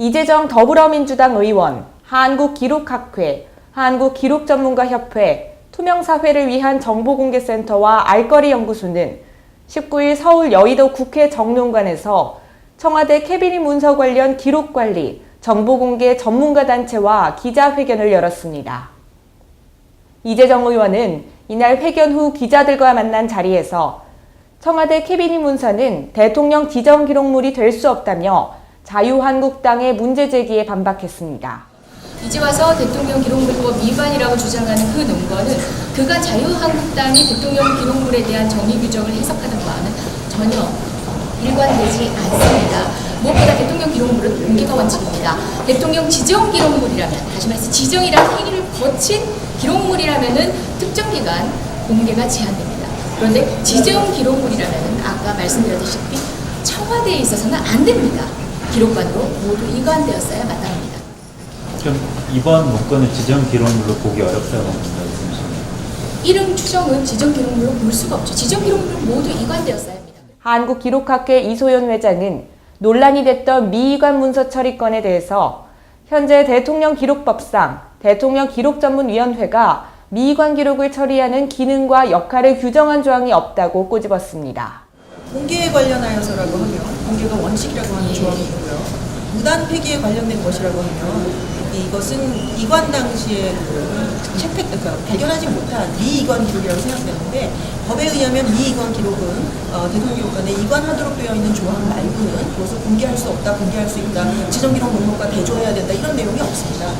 이재정 더불어민주당 의원, 한국기록학회, 한국기록전문가협회, 투명사회를 위한 정보공개센터와 알거리 연구소는 19일 서울 여의도 국회 정론관에서 청와대 캐비닛 문서 관련 기록 관리, 정보공개 전문가단체와 기자회견을 열었습니다. 이재정 의원은 이날 회견 후 기자들과 만난 자리에서 청와대 캐비닛 문서는 대통령 지정 기록물이 될 수 없다며 자유한국당의 문제 제기에 반박했습니다. 이제 와서 대통령 기록물법 위반이라고 주장하는 그 논거는 그가 자유한국당이 대통령 기록물에 대한 정의 규정을 해석하는 바와는 전혀 일관되지 않습니다. 무엇보다 대통령 기록물은 공개가 원칙입니다. 대통령 지정 기록물이라면 다시 말해서 지정이라는 행위를 거친 기록물이라면은 특정 기간 공개가 제한됩니다. 그런데 지정 기록물이라면은 아까 말씀드렸다시피 청와대에 있어서는 안 됩니다. 기록관으로 모두 이관되었어야 마땅합니다. 그럼 이번 문건은 지정 기록물로 보기 어렵다고 말씀하십니다. 이름 추정은 지정 기록물로 볼 수가 없죠. 지정 기록물은 모두 이관되었어야 합니다. 한국기록학회 이소연 회장은 논란이 됐던 미이관 문서 처리건에 대해서 현재 대통령 기록법상 대통령 기록전문위원회가 미이관 기록을 처리하는 기능과 역할을 규정한 조항이 없다고 꼬집었습니다. 공개에 관련하여서라고 하면 공개가 원칙이라고 하는 조항이 있고요. 무단 폐기에 관련된 것이라고 하면 이것은 이관 당시에 그 채택, 그러니까 발견하지 못한 미이관 기록이라고 생각되는데 법에 의하면 미이관 기록은 어, 대통령 기록관에 이관하도록 되어 있는 조항 말고는 그것을 공개할 수 없다, 공개할 수 있다, 지정 기록 목록과 대조해야 된다 이런 내용이 없습니다.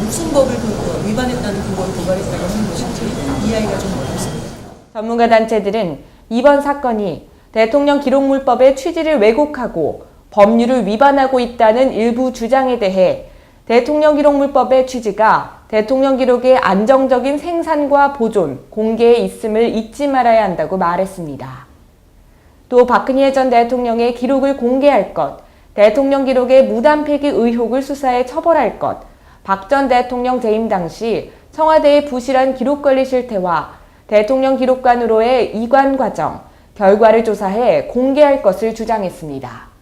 무슨 법을 그, 어, 위반했다는 근거를 고발했다고 하는 것인지 이해하기가 좀 어렵습니다. 전문가 단체들은 이번 사건이 대통령 기록물법의 취지를 왜곡하고 법률을 위반하고 있다는 일부 주장에 대해 대통령 기록물법의 취지가 대통령 기록의 안정적인 생산과 보존, 공개에 있음을 잊지 말아야 한다고 말했습니다. 또 박근혜 전 대통령의 기록을 공개할 것, 대통령 기록의 무단 폐기 의혹을 수사해 처벌할 것, 박 전 대통령 재임 당시 청와대의 부실한 기록 관리 실태와 대통령 기록관으로의 이관 과정, 결과를 조사해 공개할 것을 주장했습니다.